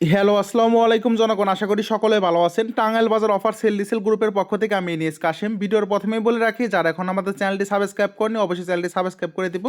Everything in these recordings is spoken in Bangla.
হ্যালো, আসসালামু আলাইকুম জনগণ। আশা করি সকলে ভালো আছেন। টাঙ্গাইল বাজার অফার সেল ডিসেল গ্রুপের পক্ষ থেকে আমি ইনিস কাশেম ভিডিওর প্রথমেই বলে রাখি, যারা এখন আমাদের চ্যানেলটি সাবস্ক্রাইব করেনি অবশ্যই চ্যানেলটি সাবস্ক্রাইব করে দিব।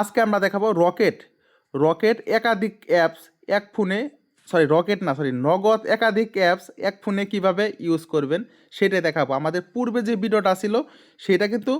আজকে আমরা দেখাবো রকেট রকেট একাধিক অ্যাপস এক ফোনে সরি রকেট না সরি নগদ একাধিক অ্যাপস এক ফোনে কীভাবে ইউজ করবেন সেটাই দেখাবো। আমাদের পূর্বে যে ভিডিওটা ছিল, সেটা কিন্তু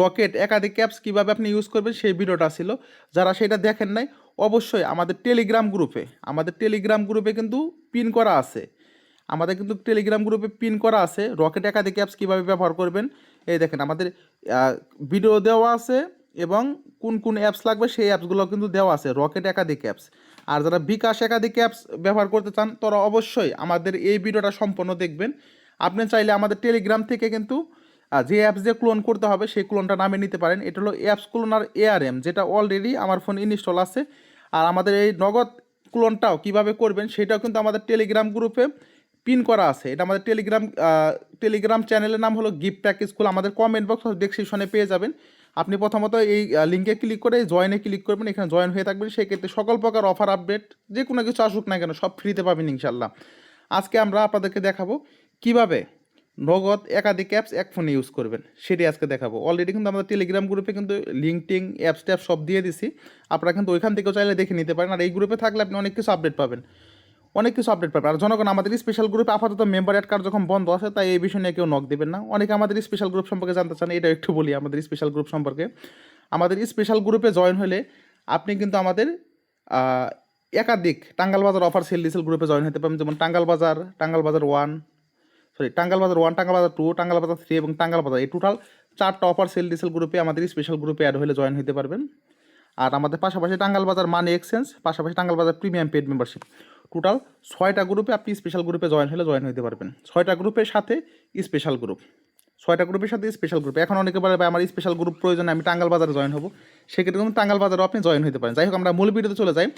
রকেট একাধিক অ্যাপস কীভাবে আপনি ইউজ করবেন সেই ভিডিওটা ছিল। যারা সেটা দেখেন নাই অবশ্যই আমাদের টেলিগ্রাম গ্রুপে আমাদের টেলিগ্রাম গ্রুপে কিন্তু পিন করা আছে। আমাদের কিন্তু টেলিগ্রাম গ্রুপে পিন করা আছে। রকেট একাধিক অ্যাপস কীভাবে ব্যবহার করবেন? এই দেখেন, আমাদের ভিডিও দেওয়া আছে এবং কোন কোন অ্যাপস লাগবে সেই অ্যাপসগুলো কিন্তু দেওয়া আছে রকেট একাধিক অ্যাপস আর যারা বিকাশ একাধিক অ্যাপস ব্যবহার করতে চান, তারা অবশ্যই আমাদের এই ভিডিওটা সম্পূর্ণ দেখবেন। আপনি চাইলে আমাদের টেলিগ্রাম থেকে কিন্তু যে অ্যাপস দিয়ে ক্লোন করতে হবে, সেই ক্লোনটা নামে নিতে পারেন। এটা হলো অ্যাপস ক্লোনার এআরএম যেটা অলরেডি আমার ফোন ইনস্টল আছে। আর আমাদের এই নগদ ক্লোনটাও কীভাবে করবেন সেটাও কিন্তু আমাদের টেলিগ্রাম গ্রুপে পিন করা আছে। এটা আমাদের টেলিগ্রাম টেলিগ্রাম চ্যানেলের নাম হলো গিফট প্যাক স্কুল আমাদের কমেন্ট বক্স ডেসক্রিপশনে পেয়ে যাবেন। আপনি প্রথমত এই লিঙ্কে ক্লিক করে জয়েনে ক্লিক করবেন, এখানে জয়েন হয়ে থাকবেন। সেক্ষেত্রে সকল প্রকার অফার আপডেট যে কোনো কিছু আসুক না কেন, সব ফ্রিতে পাবেন ইনশাল্লাহ আজকে আমরা আপনাদেরকে দেখাবো কীভাবে নগদ একাধিক অ্যাপস এক ফোনে ইউজ করবেন। সেটি আজকে দেখাবো। অলরেডি কিন্তু আমাদের টেলিগ্রাম গ্রুপে কিন্তু লিঙ্কটিং অ্যাপস ট্যাপস সব দিয়ে দিছি। আপনারা কিন্তু ওইখান থেকেও চাইলে দেখে নিতে পারেন। আর এই গ্রুপে থাকলে আপনি অনেক কিছু আপডেট পাবেন। অনেক কিছু আপডেট পাবেন। আর জনগণ, আমাদের স্পেশাল গ্রুপে আপাতত মেম্বার অ্যাড যখন বন্ধ আছে, তাই এই বিষয় নিয়ে কেউ নক দেবেন না। অনেকে আমাদের স্পেশাল গ্রুপ সম্পর্কে জানতে চান, এটা একটু বলি আমাদের স্পেশাল গ্রুপ সম্পর্কে। আমাদের স্পেশাল গ্রুপে জয়েন হলে আপনি কিন্তু আমাদের একাধিক টাঙ্গাল বাজার অফার সেল ডিসেল গ্রুপে জয়েন হতে পারেন যেমন টাঙ্গাল বাজার টাঙ্গাল বাজার ওয়ান সরি টাঙ্গাল বাজার ওয়ান টাঙ্গাল বাজার টু টাঙ্গাল বাজার থ্রি এবং টাঙ্গাল বাজার এই টোটাল চারটা অফার সেল ডিসেল গ্রুপে আমাদের স্পেশাল গ্রুপে অ্যাড হলে জয়েন হতে পারবেন। আর আমাদের পাশাপাশি টাঙ্গাল বাজার মানি এক্সচেঞ্জ পাশাপাশি টাঙ্গাল বাজার প্রিমিয়াম পেড মেম্বারশিপ টোটাল ছয়টা গ্রুপে আপনি স্পেশাল গ্রুপে জয়েন হলে জয়েন হতে পারবেন। ছয়টা গ্রুপের সাথে স্পেশাল গ্রুপ ছয়টা গ্রুপের সাথে স্পেশাল গ্রুপ এখন অনেকে বলে, ভাই, আমার স্পেশাল গ্রুপ প্রয়োজন আমি টাঙ্গাল বাজারে জয়েন হব। সেক্ষেত্রে কিন্তু টাঙ্গাল বাজারেও আপনি জয়েন হতে পারেন। যাই হোক, আমরা মূল ভিডিওতে চলে যাই।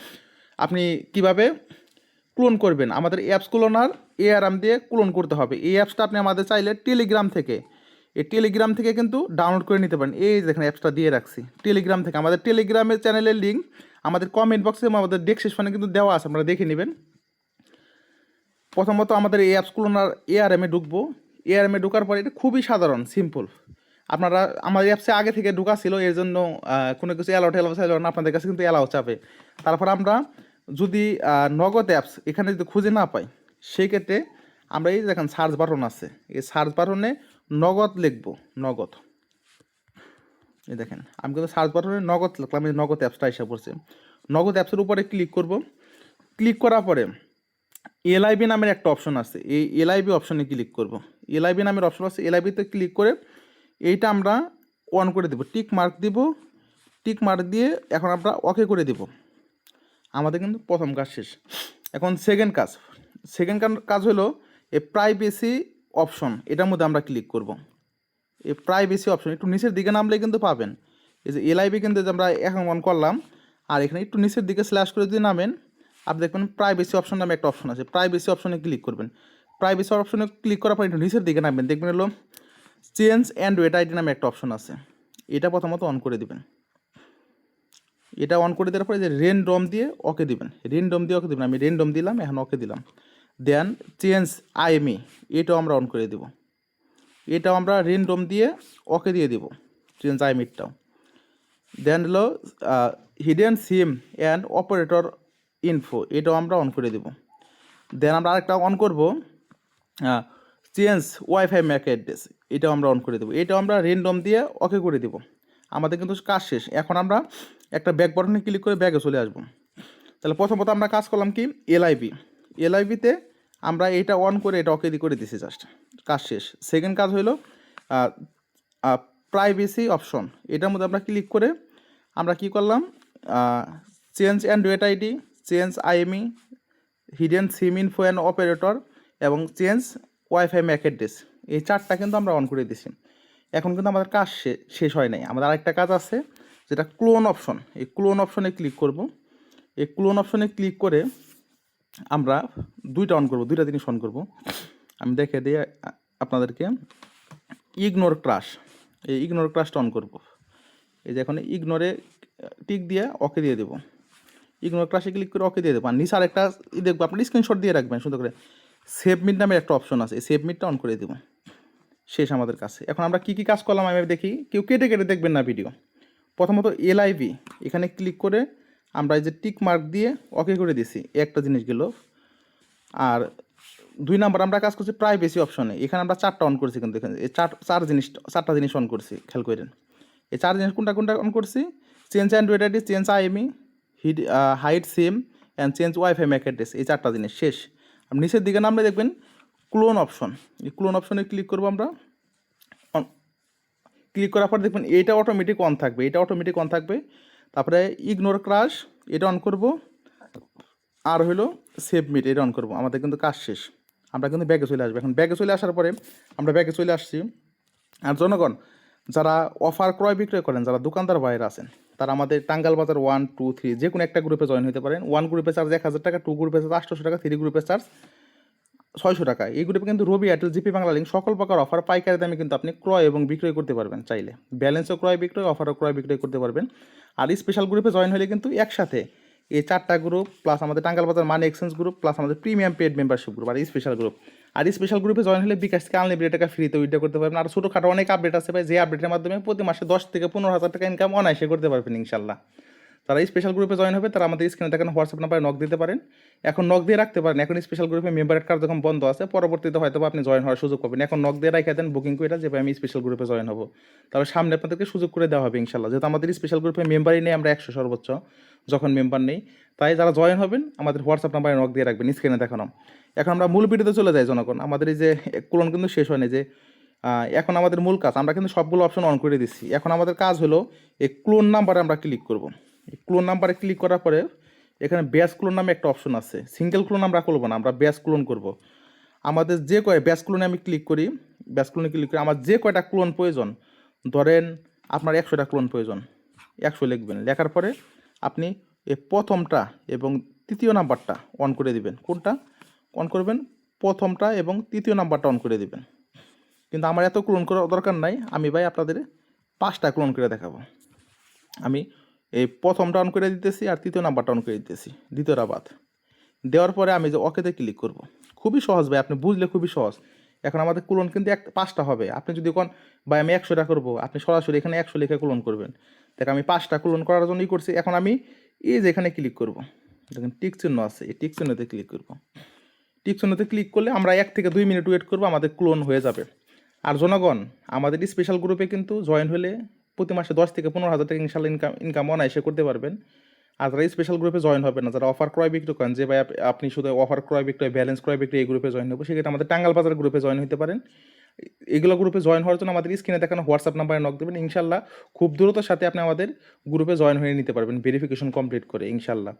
আপনি কীভাবে ক্লোন করবেন। আমাদের অ্যাপস ক্লোনার এআরএম দিয়ে ক্লোন করতে হবে। এই অ্যাপসটা আপনি আমাদের চাইলে টেলিগ্রাম থেকে, এই টেলিগ্রাম থেকে কিন্তু ডাউনলোড করে নিতে পারেন। এই দেখেন অ্যাপসটা দিয়ে রাখছি। টেলিগ্রাম থেকে আমাদের টেলিগ্রামের চ্যানেলের লিঙ্ক আমাদের কমেন্ট বক্সে এবং আমাদের ডেসক্রিপশনে কিন্তু দেওয়া আছে, আপনারা দেখে নেবেন। প্রথমত আমাদের এই অ্যাপস ক্লোনার এআরএমে ঢুকবো। এআরএমে ঢোকার পরে এটা খুবই সাধারণ সিম্পল আপনারা আমাদের অ্যাপসে আগে থেকে ঢোকা ছিল, এর জন্য কোনো কিছু অ্যালাউ টেলাউ চাইলেও না, আপনাদের কাছে কিন্তু অ্যালাউ চাবে তারপর আমরা যদি নগদ অ্যাপস এখানে যদি খুঁজে না পাই, সেই ক্ষেত্রে আমরা এই দেখেন সার্চ বাটন আছে, এই সার্চ বাটনে নগদ লিখব, নগদ। এই দেখেন, আমি কিন্তু সার্চ বাটনে নগদ লিখলাম, এই নগদ অ্যাপসটা এসে পড়ছে। নগদ অ্যাপসের উপরে ক্লিক করব। ক্লিক করার পরে এলআইবি নামের একটা অপশন আছে, এই এলআইবি অপশনে ক্লিক করব। এলআইবি নামের অপশন আছে এলআইবিতে ক্লিক করে এইটা আমরা অন করে দেব টিক মার্ক দিব টিক মার্ক দিয়ে এখন আমরা ওকে করে দেব। আমাদের কিন্তু প্রথম কাজ শেষ। এখন সেকেন্ড কাজ। সেকেন্ড কাজ হলো এ প্রাইভেসি অপশন এটার মধ্যে আমরা ক্লিক করব। এ প্রাইভেসি অপশন একটু নিচের দিকে নামলে কিন্তু পাবেন। এই যে এলআইবি কিন্তু আমরা এখন অন করলাম, আর এখানে একটু নিচের দিকে স্ল্যাশ করে যদি নামেন, আপনি দেখবেন প্রাইভেসি অপশন নামে একটা অপশন আছে। প্রাইভেসি অপশনে ক্লিক করবেন। প্রাইভেসি অপশনে ক্লিক করার পর একটু নিচের দিকে নামবেন। দেখবেন হলো চেঞ্জ অ্যান্ড ওয়েট আইডি নামে একটা অপশন আছে। এটা প্রথমত অন করে দিবেন। এটা অন করে দেওয়ার পরে যে রেন ডম দিয়ে ওকে দিবেন। রেন ডম দিয়ে ওকে দিবেন। আমি রেন ডম দিলাম, এখন ওকে দিলাম। দেন চেঞ্জ আইএমই এটাও আমরা অন করে দিব। এটাও আমরা রেন ডম দিয়ে ওকে দিয়ে দিব চেঞ্জ আইএমইটাও দেন হলো hidden SIM and operator info এটাও আমরা অন করে দেব। দেন আমরা আরেকটা অন করব চেঞ্জ ওয়াইফাই ম্যাক অ্যাড্রেস এটাও আমরা অন করে দেবো। এটাও আমরা রেন্ডম দিয়ে ওকে করে দেব। আমাদের কিন্তু কাজ শেষ। এখন আমরা একটা ব্যাক বাটনে ক্লিক করে ব্যাগে চলে আসব। তাহলে প্রথমত আমরা কাজ করলাম কি? এলআইবি এলআইবিতে আমরা এটা অন করে এটা ওকে করে দিছি জাস্ট কাজ শেষ। সেকেন্ড কাজ হলো প্রাইভেসি অপশন এটার মধ্যে আমরা ক্লিক করে আমরা কি করলাম? Change and date ID change IMEI hidden SIM info and operator এবং চেঞ্জ ওয়াইফাই ম্যাক অ্যাড্রেস এই চারটা কিন্তু আমরা অন করে দিছি। এখন কিন্তু আমাদের কাজ শেষ হয় নাই। আমাদের আরেকটা কাজ আছে। যেটা ক্লোন অপশন এই ক্লোন অপশনে ক্লিক করব। এই ক্লোন অপশনে ক্লিক করে আমরা দুইটা অন করব, দুইটা জিনিস অন করব। আমি দেখে দিয়ে আপনাদেরকে ইগনোর ক্রাশ এই ইগনোর ক্রাশটা অন করব। এই যে এখন ইগনোরে টিক দিয়ে ওকে দিয়ে দেব। ইগনোর ক্লাসে ক্লিক করে ওকে দিয়ে দেবো। আর নিচে আরেকটা ই দেখব, আপনার স্ক্রিনশট দিয়ে রাখবেন, সুন্দর করে। সেভ মিট নামের একটা অপশন আছে, এই সেভ মিটটা অন করে দেবো। শেষ আমাদের কাছে। এখন আমরা কী কী কাজ করলাম আমি দেখি, কেউ কেটে কেটে দেখবেন না ভিডিও প্রথমত এলআইভি এখানে ক্লিক করে আমরা এই যে টিক মার্ক দিয়ে ওকে করে দিছি একটা জিনিস গেল। আর দুই নাম্বার আমরা কাজ করছি প্রাইভেসি অপশনে এখানে আমরা চারটা অন করছি কিন্তু এখানে চার চার জিনিস, চারটা জিনিস অন করছি, খেয়াল করেন। এই চার জিনিস কোনটা কোনটা অন করছি? Change android ID change IMEI hidden SIM and change WiFi MAC address এই চারটা জিনিস, শেষ। নিচের দিকে নামলে দেখবেন ক্লোন অপশন এই ক্লোন অপশনে ক্লিক করব আমরা। ক্লিক করার পর দেখবেন এইটা অটোমেটিক অন থাকবে, এটা অটোমেটিক অন থাকবে। তারপরে ইগনোর ক্রাশ এটা অন করব। আর হলো সেভ মিট এটা অন করব। আমাদের কিন্তু কাজ শেষ। আমরা কিন্তু ব্যাগে চলে আসব। এখন ব্যাগে চলে আসার পরে আমরা ব্যাগে চলে আসছি। আর জনগণ, যারা অফার ক্রয় বিক্রয় করেন, যারা দোকানদার বাইরে আছেন, তারা আমাদের টাঙ্গাল বাজার ওয়ান টু থ্রি যে কোনো একটা গ্রুপে জয়েন হতে পারেন। ওয়ান গ্রুপে চার্জ এক হাজার টাকা টু গ্রুপে চার্জ আটশোশো টাকা থ্রি গ্রুপে চার্জ ছয়শো টাকা এই গ্রুপে কিন্তু রবি এয়ারটেল জিপি বাংলা লিঙ্ক সকল প্রকার অফার পাইকারি দামে কিন্তু আপনি ক্রয় এবং বিক্রয় করতে পারবেন চাইলে। ব্যালেন্সও ক্রয় বিক্রয় অফারও ক্রয় বিক্রয় করতে পারবেন। আর স্পেশাল গ্রুপে জয়েন হলে কিন্তু একসাথে এই চারটা গ্রুপ প্লাস আমাদের টাঙ্গাল বাজার মানি এক্সচেঞ্জ গ্রুপ প্লাস আমাদের প্রিমিয়াম পেড মেম্বারশিপ গ্রুপ আর স্পেশাল গ্রুপ আর স্পেশাল গ্রুপে জয়েন হলে বিকাশ থেকে আনলিমিটেড টাকা ফ্রিতে উইড্রো করতে পারবেন। আর ছোটোখাটো অনেক আপডেট আছে ভাই, যে আপডেটের মাধ্যমে প্রতি মাসে দশ থেকে পনেরো হাজার টাকা ইনকাম অনায়াসে করতে পারবেন ইনশাল্লাহ। তারা স্পেশাল গ্রুপে জয়েন হবে, তারা আমাদের স্ক্রিনে দেখানো হোয়াটসঅ্যাপ নাম্বারে নক দিতে পারেন। এখন নক দিয়ে রাখতে পারেন, এখন স্পেশাল গ্রুপে মেম্বারের কার্যক্রম বন্ধ আছে, পরবর্তীতে হয়তো আপনি জয়েন হওয়ার সুযোগ পাবেন। এখন নক দিয়ে রাখে দেন বুকিং করে, যে আমি স্পেশাল গ্রুপে জয়েন হব। তাহলে সামনে আপনাদেরকে সুযোগ করে দেওয়া হবে ইনশাল্লাহ। যেহেতু আমাদের স্পেশাল গ্রুপে মেম্বারই নেই, আমরা একশো সর্বোচ্চ যখন মেম্বার নেই। তাই যারা জয়েন হবেন, আমাদের হোয়াটসঅ্যাপ নাম্বারে নক দিয়ে রাখবেন স্ক্রিনে দেখানো। এখন আমরা মূল ভিডিওতে চলে যাই, জনগণ। আমাদের এই যে কুলন কিন্তু শেষ হয়নি যে এখন আমাদের মূল কাজ, আমরা কিন্তু সবগুলো অপশন অন করে দিচ্ছি। এখন আমাদের কাজ হলো এই ক্লোন নাম্বারে আমরা ক্লিক করব। ক্লোন নাম্বারে ক্লিক করার পরে এখানে ব্যাস ক্লোন নামে একটা অপশন আছে। সিঙ্গেল ক্লোন আমরা করব না, আমরা ব্যাস ক্লোন করব। আমাদের যে কয় ব্যাস ক্লোনে আমি ক্লিক করি ব্যাস ক্লোনে ক্লিক করি, আমার যে কয়টা ক্লোন প্রয়োজন, ধরেন আপনার একশোটা ক্লোন প্রয়োজন, একশো লিখবেন, লেখার পরে আপনি এই প্রথমটা এবং তৃতীয় নাম্বারটা অন করে দিবেন। কোনটা? অন করবেন, প্রথমটা এবং তৃতীয় নাম্বারটা অন করে দিবেন। কিন্তু আমার এত ক্লোন করার দরকার নাই, আমি ভাই আপনাদের পাঁচটা ক্লোন করে দেখাবো। আমি এই প্রথমটা অন করে দিতেছি আর তৃতীয় নাম্বারটা অন করে দিতেছি দ্বিতীয়টা বাদ দেওয়ার পরে আমি যে ওকেতে ক্লিক করব। খুবই সহজ ভাই, আপনি বুঝলে খুবই সহজ। এখন আমাদের কুলন কিন্তু এক, পাঁচটা হবে। আপনি যদি কোন, ভাই আমি একশোটা করব, আপনি সরাসরি এখানে একশো লিখে কুলন করবেন। দেখ আমি পাঁচটা কুলন করার জন্যই করছি, এখন আমি এই যে এখানে ক্লিক করব। দেখেন টিক চিহ্ন আছে, এই টিক চিহ্নতে ক্লিক করব। টিক চিহ্নতে ক্লিক করলে আমরা এক থেকে দুই মিনিট ওয়েট করব, আমাদের ক্লোন হয়ে যাবে। আর জনগণ, আমাদের স্পেশাল গ্রুপে কিন্তু জয়েন হলে প্রতি মাসে দশ থেকে পনেরো হাজার টাকা ইনশাল্লাহ ইনকাম ইনকাম অনায়াসে করতে পারবেন। আর যারা স্পেশাল গ্রুপে জয়েন হবে না, যারা অফার ক্রয় বিক্রি করেন, যে ভাই আপনি শুধু অফার ক্রয় বিক্রয় ব্যালেন্স ক্রয় বিক্রয় এই গ্রুপে জয়েন হবে, সেক্ষেত্রে আমাদের টাঙ্গাল বাজার গ্রুপে জয়েন হতে পারেন। এগুলো গ্রুপে জয়েন হওয়ার জন্য আমাদের স্ক্রিনে দেখানো হোয়াটসঅ্যাপ নাম্বারে নক দেবেন। ইনশাল্লাহ খুব দ্রুততার সাথে আপনি আমাদের গ্রুপে জয়েন হয়ে নিতে পারবেন ভেরিফিকেশন কমপ্লিট করে, ইনশাল্লাহ।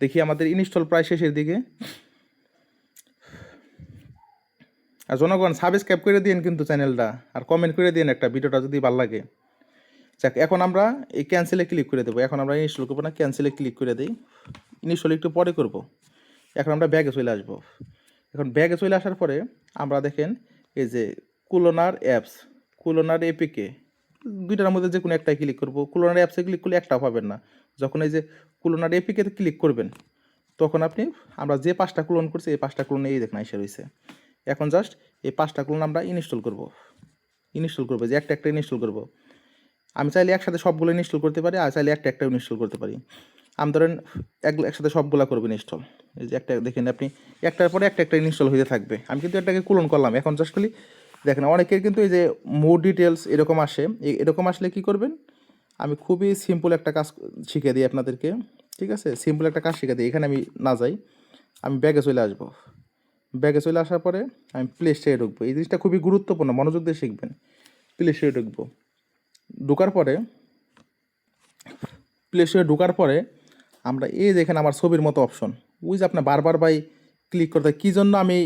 দেখি আমাদের ইনস্টল প্রায় শেষের দিকে। আর জনগণ সাবস্ক্রাইব করে দিন কিন্তু চ্যানেলটা আর কমেন্ট করে দিন একটা, ভিডিওটা যদি ভালো লাগে। যাক, এখন আমরা এই ক্যান্সেলে ক্লিক করে দেবো। এখন আমরা ইনস্টল করব না ক্যান্সেলে ক্লিক করে দিই। ইনস্টল একটু পরে করব। এখন আমরা ব্যাগে চলে আসব। এখন ব্যাগে চলে আসার পরে আমরা দেখেন এই যে কুলোনার অ্যাপস কুলোনার এপিকে দুইটার মধ্যে যে কোনো একটাই ক্লিক করব। কুলোনার অ্যাপসে ক্লিক করলে একটাও পাবেন না। যখন এই যে কুলোনার এপিকেতে ক্লিক করবেন, তখন আপনি, আমরা যে পাঁচটা ক্লোন করছি, এই পাঁচটা ক্লোন এই দেখেন এসে রয়েছে এখন জাস্ট এই পাঁচটা ক্লোন আমরা ইনস্টল করব। ইনস্টল করব, যে একটা একটা ইনস্টল করব। আমি চাইলে একসাথে সবগুলো ইনস্টল করতে পারি, আর চাইলে একটা একটা ইনস্টল করতে পারি। আমি ধরেন এক একসাথে সবগুলো করবেন ইনস্টল এই যে একটা দেখেন আপনি, একটার পরে একটা একটা ইনস্টল হতে থাকবে। আমি কিন্তু এটাকে কুলন করলাম। এখন জাস্ট খালি দেখেন, অনেকের কিন্তু এই যে মোর ডিটেলস এরকম আসে। এরকম আসলে কি করবেন? আমি খুবই সিম্পল একটা কাজ শিখে দিই আপনাদেরকে, ঠিক আছে? সিম্পল একটা কাজ শিখে দিই। এখানে আমি না যাই, আমি ব্যাগে চলে আসব। ব্যাগে চলে আসার পরে আমি প্লে স্টোরে ঢুকবো। এই জিনিসটা খুবই গুরুত্বপূর্ণ। মনোযোগ দিয়ে শিখবেন। প্লে স্টোরে ঢুকবো। ঢোকার পরে প্লে স্টোরে ঢোকার পরে আমরা এই যে এখানে আমার ছবির মতো অপশন ওই যে আপনার বারবার বাই ক্লিক করতে, কী জন্য আমি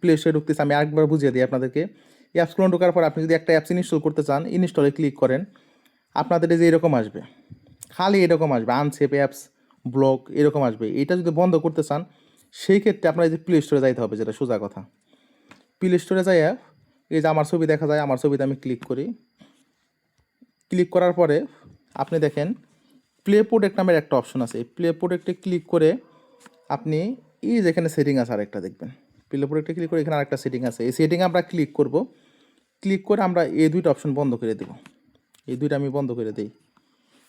প্লে স্টোরে ঢুকতেছি আমি আরেকবার বুঝিয়ে দিই আপনাদেরকে। অ্যাপসগুলো ঢোকার পর আপনি যদি একটা অ্যাপস ইনস্টল করতে চান ইনস্টলে ক্লিক করেন, আপনাদের যে এরকম আসবে। খালি এরকম আসবে আনসেপ অ্যাপস ব্লক এরকম আসবে। এটা যদি বন্ধ করতে চান, সেই ক্ষেত্রে আপনার এই যে প্লে স্টোরে যাইতে হবে, যেটা সোজা কথা। প্লে স্টোরে যাই অ্যাপ এই যে আমার ছবি দেখা যায়, আমার ছবিতে আমি ক্লিক করি। ক্লিক করার পরে আপনি দেখেন প্লে প্রোডেক্ট নামের একটা অপশন আছে। এই প্লে প্রোডেক্টে ক্লিক করে আপনি এই যেখানে সেটিং আছে আরেকটা দেখবেন। প্লে প্রোডেক্টে ক্লিক করে এখানে আরেকটা সেটিং আছে। এই সেটিংয়ে আমরা ক্লিক করব। ক্লিক করে আমরা এই দুইটা অপশন বন্ধ করে দেব। এই দুইটা আমি বন্ধ করে দিই।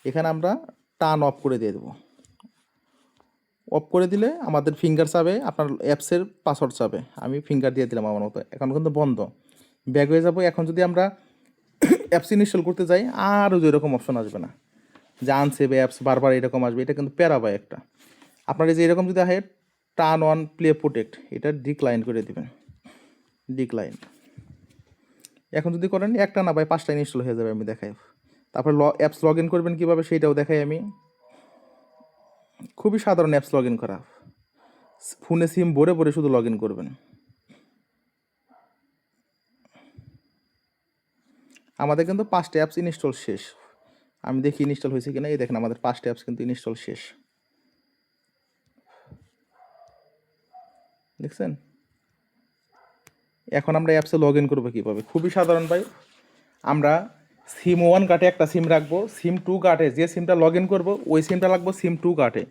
এখানে আমরা টার্ন অফ করে দিয়ে দেবো। অফ করে দিলে আমাদের ফিঙ্গার চাবে, আপনার অ্যাপসের পাসওয়ার্ড চাবে। আমি ফিঙ্গার দিয়ে দিলাম আমার মতো। এখন কিন্তু বন্ধ। ব্যাগ হয়ে যাব। এখন যদি আমরা অ্যাপস ইনস্টল করতে যাই, আরও ওই এরকম অপশন আসবে না। যে আনসেভ অ্যাপস বারবার এরকম আসবে, এটা কিন্তু প্যারাবাই একটা। আপনার এই যে এরকম যদি আসে টার্ন অন প্লে প্রোটেক্ট এটা ডিক্লাইন করে দিবেন। ডিক্লাইন এখন যদি করেন, একটা না ভাই পাঁচটা ইনস্টল হয়ে যাবে, আমি দেখাই। তারপরে ল অ্যাপস লগ ইন করবেন কীভাবে, সেইটাও দেখাই আমি। খুবই সাধারণ অ্যাপস লগ ইন করা। ফোনে সিম ভরে ভরে শুধু লগ ইন করবেন। আমাদের কিন্তু পাঁচটা অ্যাপস ইনস্টল শেষ। আমি দেখি ইনস্টল হয়েছে কিনা, এই দেখেন আমাদের পাঁচটা অ্যাপস কিন্তু ইনস্টল শেষ। দেখছেন? এখন আমরা অ্যাপসে লগ ইন করব কীভাবে? খুবই সাধারণ ভাই। আমরা সিম ওয়ান কার্টে একটা সিম রাখব সিম টু কার্টে যে সিমটা লগ ইন করব, ওই সিমটা রাখব সিম টু কার্টে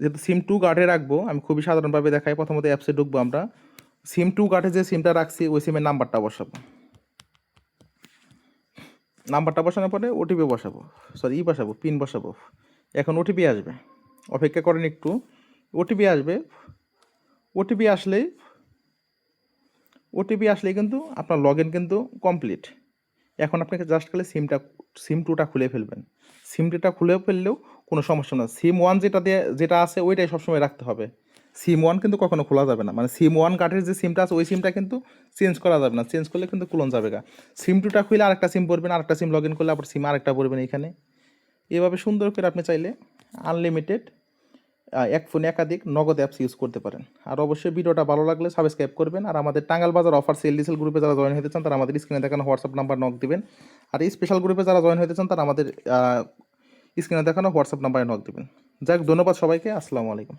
যেহেতু সিম টু কার্টে রাখব, আমি খুবই সাধারণভাবে দেখাই, প্রথমত অ্যাপসে ঢুকবো আমরা। সিম টু কার্টে যে সিমটা রাখছি, ওই সিমের নাম্বারটা বসাবো। নাম্বারটা বসানোর পরে ওটিপি বসাবো সরি ই বসাবো পিন বসাবো। এখন ওটিপি আসবে। অপেক্ষা করেন একটু। ওটিপি আসবে। ওটিপি আসলেই ওটিপি আসলেই কিন্তু আপনার লগ ইন কিন্তু কমপ্লিট এখন আপনাকে জাস্ট খালি সিমটা সিম টুটা খুলে ফেলবেন। সিম টুটা খুলে ফেললেও কোনো সমস্যা না সিম ওয়ান যেটা দিয়ে, যেটা আছে ওইটাই সবসময় রাখতে হবে। সিম ওয়ান কিন্তু কখনো খোলা যাবে না। মানে সিম ওয়ান কার্ডের যে সিমটা আছে, ওই সিমটা কিন্তু চেঞ্জ করা যাবে না। চেঞ্জ করলে কিন্তু কুলন যাবে গা। সিম টুটা খুলে আরেকটা সিম পড়বেন, আরেকটা সিম লগ ইন করলে আবার সিম আরেকটা পড়বেন এখানে। এভাবে সুন্দর করে আপনি চাইলে আনলিমিটেড এক ফোনে একাধিক নগদ অ্যাপস ইউজ করতে পারেন। আর অবশ্যই ভিডিওটা ভালো লাগলে সাবস্ক্রাইব করবেন। আর আমাদের টাঙ্গাল বাজার অফার সেল ডিসেল গ্রুপে যারা জয়েন হতে চান, তারা আমাদের স্ক্রিনে দেখানো হোয়াটসঅ্যাপ নাম্বার নক দিবেন। আর এই স্পেশাল গ্রুপে যারা জয়েন হতে চান, তারা আমাদের স্ক্রিনে দেখানো হোয়াটসঅ্যাপ নাম্বারে নক দিবেন। যাক, ধন্যবাদ সবাইকে। আসসালামু আলাইকুম।